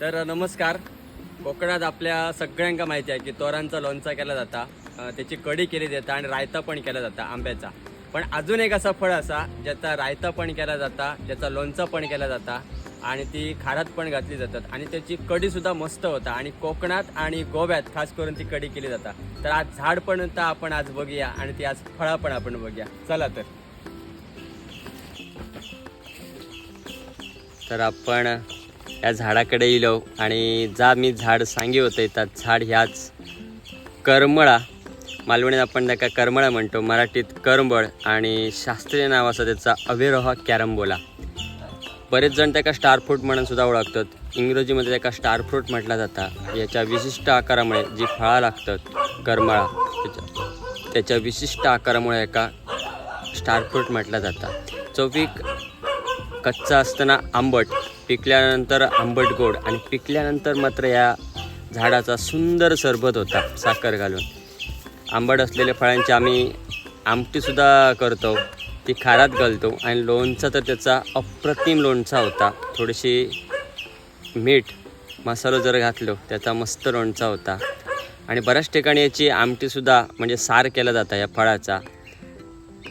तर नमस्कार. कोकणात आपल्या सगळ्यांका माहिती आहे की तोरांचा लोणचा केला जाता त्याची कढी केली जाता आणि रायता पण केला जाता आंब्याचा. पण अजून एक असा फळ असा ज्याचा रायता पण केला जाता ज्याचा लोणचा पण केला जाता आणि ती खारात पण घातली जातात आणि त्याची कढीसुद्धा मस्त होता आणि कोकणात आणि गोव्यात खास करून ती कढी केली जाता. तर आज झाड पण तर आपण आज बघूया आणि ती आज फळा पण आपण बघूया. चला तर. तर आपण या झाडाकडे इलो आणि जा मी झाड सांगे होतं त्या झाड ह्याच करमळा. मालवणीत आपण त्याका करमळा म्हणतो मराठीत करंबळ आणि शास्त्रीय नाव असं त्याचा अविरोह कॅरम्बोला बरेच जण त्याका स्टार फ्रूट म्हणून सुद्धा ओळखतात. इंग्रजीमध्ये त्याका स्टार फ्रूट म्हटला जाता. याच्या विशिष्ट आकारामुळे जी फळा लागतात करमळा त्याच्या त्याच्या विशिष्ट आकारामुळे एका स्टार फ्रूट म्हटला जाता. चौफिक कच्चा असताना आंबट पिकल्यानंतर आंबट गोड आणि पिकल्यानंतर मात्र या झाडाचा सुंदर सरबत होता साखर घालून. आंबट असलेल्या फळांची आम्ही आमटीसुद्धा करतो ती खारात घालतो आणि लोणचा तर त्याचा अप्रतिम लोणचा होता. थोडीशी मीठ मसालो जर घातलो त्याचा मस्त लोणचा होता. आणि बऱ्याच ठिकाणी याची आमटीसुद्धा म्हणजे सार केला जाता या फळाचा.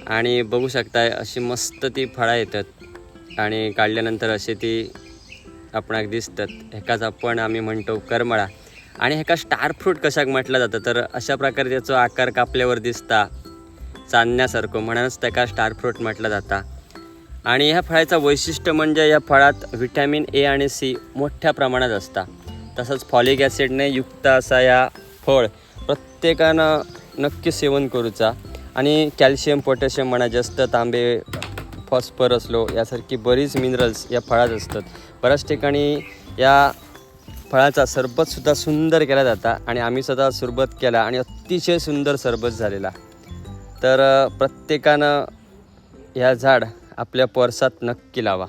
आणि बघू शकता अशी मस्त ती फळं येतात. आणि काढल्यानंतर अशी ती आपणाक दिसतात. ह्याकाच आपण आम्ही म्हणतो करमळा. आणि ह्याका स्टार फ्रूट कशाक म्हटलं जातं? तर अशा प्रकारे त्याचो आकार कापल्यावर दिसता. चांदण्यासारखं म्हणूनच त्याका स्टार फ्रूट म्हटलं जाता. आणि ह्या फळाचं वैशिष्ट्य म्हणजे या फळात व्हिटॅमिन ए आणि सी मोठ्या प्रमाणात असता. तसंच फॉलिक ॲसिडने युक्त असा या फळ प्रत्येकानं नक्की सेवन करूचा. आणि कॅल्शियम पोटॅशियम म्हणा जास्त तांबे फॉस्फरस लो यासारखी बरीच मिनरल्स या फळात असतात. बऱ्याच ठिकाणी या फळाचा सरबतसुद्धा सुंदर केला जाता आणि आम्ही सुद्धा सरबत केला आणि अतिशय सुंदर सरबत झालेला. तर प्रत्येकानं ह्या झाड आपल्या पर्सात नक्की लावा.